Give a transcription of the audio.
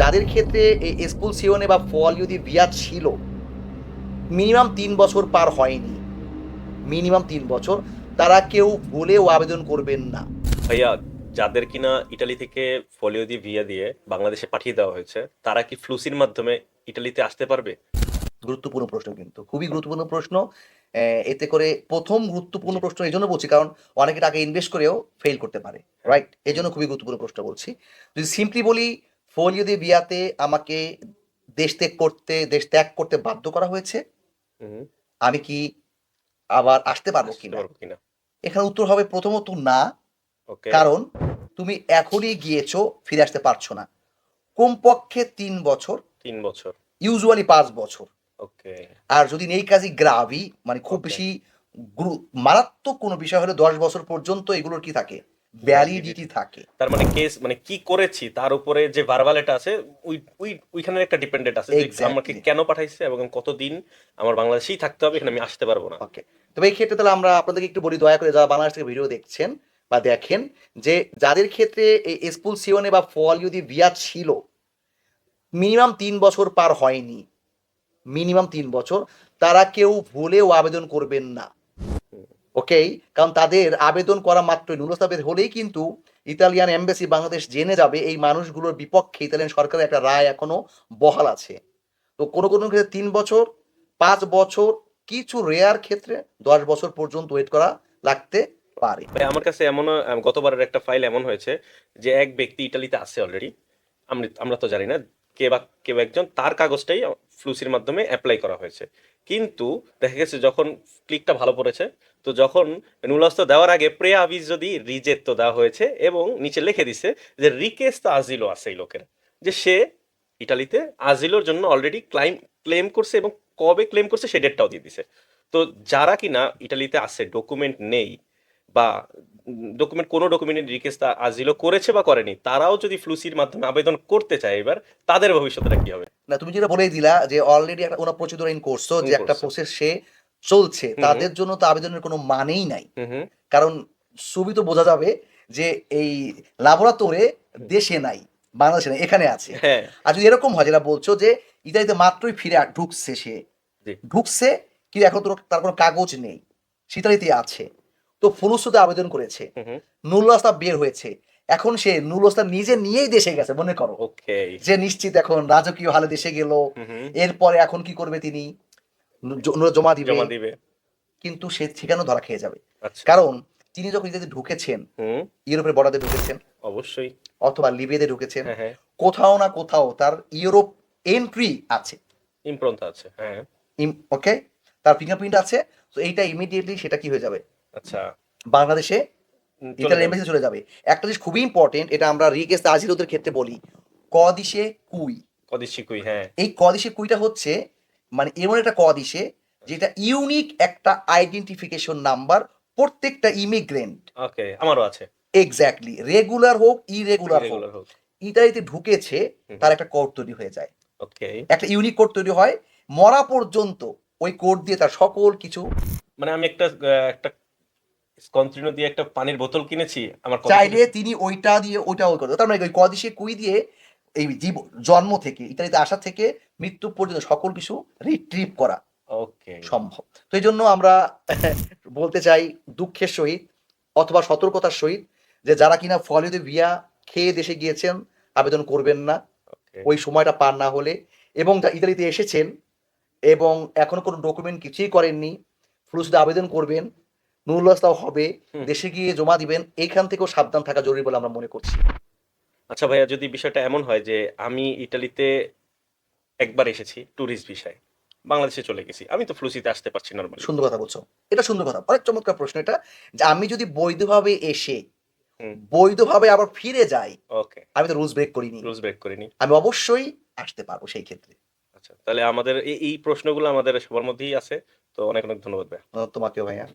যাদের ক্ষেত্রে এই এক্সপুলসিওনে বা ফলিওদি ভিয়া ছিল মিনিমাম তিন বছর পার হয়নি। মিনিমাম তিন বছর। তারা কেউ ভুলেও আবেদন করবেন না। ভাইয়া যাদের কিনা ইটালি থেকে ফলিও দিয়ে ভিয়া দিয়ে বাংলাদেশে পাঠিয়ে দেওয়া হয়েছে তারা কি ফ্লুসির মাধ্যমে ইটালিতে আসতে পারবে? গুরুত্বপূর্ণ প্রশ্ন কিন্তু। খুবই গুরুত্বপূর্ণ প্রশ্ন। এতে করে প্রথম গুরুত্বপূর্ণ প্রশ্ন এই জন্য বলছি কারণ অনেকে টাকা ইনভেস্ট করেও ফেল করতে পারে রাইট এই জন্য খুবই গুরুত্বপূর্ণ প্রশ্ন বলছি। যদি সিম্পলি বলি ফলিও দিয়ে বিয়াতে আমাকে দেশ ত্যাগ করতে দেশ ত্যাগ করতে বাধ্য করা হয়েছে। আমি কি আবার আসতে পারব কিনা? এখানে উত্তর হবে প্রথমত না কারণ তুমি এখনই গিয়েছো ফিরে আসতে পারছ না। কমপক্ষে তিন বছর। তিন বছর। ইউজুয়ালি পাঁচ বছর। আর যদি নেই কাজই গ্রাভি মানে খুব বেশি মারাত্মক কোনো বিষয় হলে দশ বছর পর্যন্ত এগুলোর কি থাকে? ভ্যালিডিটি থাকে। তার মানে কেস মানে কি করেছি তার উপরে যে ভার্বাল এটা আছে ওই ওই ওইখানে একটা ডিপেন্ডেন্ট আছে যে আমাকে কেন পাঠাইছে এবং কতদিন আমার বাংলাদেশেই থাকতে হবে এখানে আমি আসতে পারব না। ওকে তবে এই ক্ষেত্রে তাহলে আমরা আপনাদেরকে একটু বলি দয়া করে যারা বাংলাদেশ থেকে ভিডিও দেখছেন বা দেখেন যে যাদের ক্ষেত্রে এই এক্সপুলসিওনে বা ফল যদি ভিয়া ছিল মিনিমাম তিন বছর পার হয়নি। মিনিমাম তিন বছর তারা কেউ ভুলেও আবেদন করবেন না। ওকে? কারণ তাদের আবেদন করা মাত্রই নুলস্তাবেদ হলেই কিন্তু ইতালিয়ান এমবাসি বাংলাদেশ জেনে যাবে এই মানুষগুলোর বিপক্ষে ইতালিয়ান সরকারের একটা রায় এখনও বহাল আছে। তো কোনো কোনো ক্ষেত্রে তিন বছর, পাঁচ বছর, কিছু রেয়ার ক্ষেত্রে দশ বছর পর্যন্ত ওয়েট করা লাগতে পারে। আমার কাছে এমন গতবারের একটা ফাইল এমন হয়েছে যে এক ব্যক্তি ইটালিতে আছে অলরেডি আমরা আমরা তো জানি না, কে বা কেউ একজন, তার কাগজটাই ফ্লুসির মাধ্যমে অ্যাপ্লাই করা হয়েছে। কিন্তু দেখা গেছে যখন ক্লিকটা ভালো পড়েছে, তো যখন নুলাস্ত দেওয়ার আগে প্রে আভিজ যদি রিজেক্ট তো দেওয়া হয়েছে এবং নিচে লিখে দিছে যে রিকেস্ট আজিলো আছে এই লোকের, যে সে ইটালিতে আজিলোর জন্য অলরেডি ক্লাইম ক্লেম করছে এবং কবে ক্লেম করছে সে ডেটটাও দিয়ে দিছে। তো যারা কিনা ইটালিতে আছে ডকুমেন্ট নেই বা ডকুমেন্ট কোনো ডকুমেন্টের রিকোয়েস্ট আজিলো করেছে বা করেনি, তারাও যদি ফ্লুসির মাধ্যমে আবেদন করতে চায় এবার, তাদের ভবিষ্যৎটা কি হবে? না তুমি যেটা বলেই দিলা যে অলরেডি একটা ওনার প্রচুর ইন করছ যে একটা প্রসেস সে চলছে তাদের জন্য তো আবেদনের কোনো মানেই নাই। কারণ ছবি তো বোঝা যাবে যে এই লাবোরাতোরে দেশে নাই বাংলাদেশে নাই এখানে আছে। হ্যাঁ। আর যদি এরকম হয় যেটা বলছো যে ইতালিতে মাত্রই ফিরে ঢুকছে সে। ঢুকছে কিন্তু এখন তো তার কোনো কাগজ নেই শীতালিতে আছে। তো ফুলুসুতে আবেদন করেছে। হুম বের হয়েছে। এখন সে নুরুল্লাহ নিজে নিয়েই দেশে গেছে মনে করো। যে নিশ্চিত এখন রাজকীয় হালে দেশে গেল। এরপরে এখন কি করবে তিনি? জমা দিবে। কিন্তু সে সেখানেও ধরা খেয়ে যাবে। আচ্ছা। কারণ তিনি যখন ইতালিতে ঢুকেছেন ইউরোপের বর্ডারে ঢুকেছেন। অবশ্যই। অথবা লিবিয়াতে ঢুকেছেন। হ্যাঁ হ্যাঁ। কোথাও না কোথাও তার ইউরোপ এন্ট্রি আছে। ইমপ্রন্থা আছে হ্যাঁ। ওকে তার ফিঙ্গারপ্রিন্ট আছে। তো এইটা ইমিডিয়েটলি সেটা কি হয়ে যাবে? আচ্ছা। বাংলাদেশে ইতালিয়ান যাবে। এমবাসি চলে যাবে। একটা জিনিস খুবই ইম্পর্টেন্ট এটা আমরা রিকেস্ট আজিরোদের ক্ষেত্রে বলি কদিশে কুই। কদিশিকুই হ্যাঁ। এই কদিশে কুইটা হচ্ছে মানে এমন একটা কদিশে যেটা ইউনিক একটা আইডেন্টিফিকেশন নাম্বার প্রত্যেকটা ইমিগ্রেন্ট ওকে আমারও আছে। এক্স্যাক্টলি রেগুলার হোক ইরেগুলার হোক। রেগুলার হোক। ইতালিতে ঢুকেছে তার একটা কোড তৈরি হয়ে যায়। ওকে একটা ইউনিক কোড তৈরি হয় মরা পর্যন্ত ওই কোড দিয়ে তার সকল কিছু মানে আমি একটা একটা কন্টিনিউ দিয়ে একটা পানির বোতল কিনেছি আমার চাইলে তিনি ওইটা দিয়ে ওইটাও করতে তার মানে ওই কদিশে কুই দিয়ে এই জীব জন্ম থেকে ইতালিতে আসা থেকে মৃত্যু পর্যন্ত সকল কিছু রিট্রিভ করা ওকে সম্ভব। তো এই জন্য আমরা বলতে চাই দুঃখের সহিত অথবা সতর্কতার সহিত যে যারা কিনা ফলিওতে ভিয়া খেয়ে দেশে গিয়েছেন আবেদন করবেন না। ওই সময়টা পার না হলে এবং ইতালিতে এসেছেন এবং এখনও কোনো ডকুমেন্ট কিছুই করেননি ফ্লুসিতে আবেদন করবেন নুরুল্লাহতাও হবে দেশে গিয়ে জমা দিবেন এইখান থেকেও সাবধান থাকা জরুরি বলে আমরা মনে করছি। আচ্ছা ভাইয়া যদি বিষয়টা এমন হয় যে আমি ইটালিতে একবার এসেছি ট্যুরিস্ট ভিসায় বাংলাদেশে চলে গেছি আমি তো ফ্লুসিতে আসতে পারছি নর্মালি সুন্দর কথা বলছো। এটা সুন্দর কথা অনেক চমৎকার প্রশ্ন এটা যে আমি যদি বৈধভাবে এসে বৈধভাবে আবার ফিরে যাই ওকে আমি তো রুলস ব্রেক করিনি। রুলস ব্রেক করিনি। আমি অবশ্যই আসতে পারব সেই ক্ষেত্রে। আচ্ছা তাহলে আমাদের এই এই প্রশ্নগুলো আমাদের সবার মধ্যেই আছে তো অনেক অনেক ধন্যবাদ ভাইয়া। তোমাকেও ভাইয়া।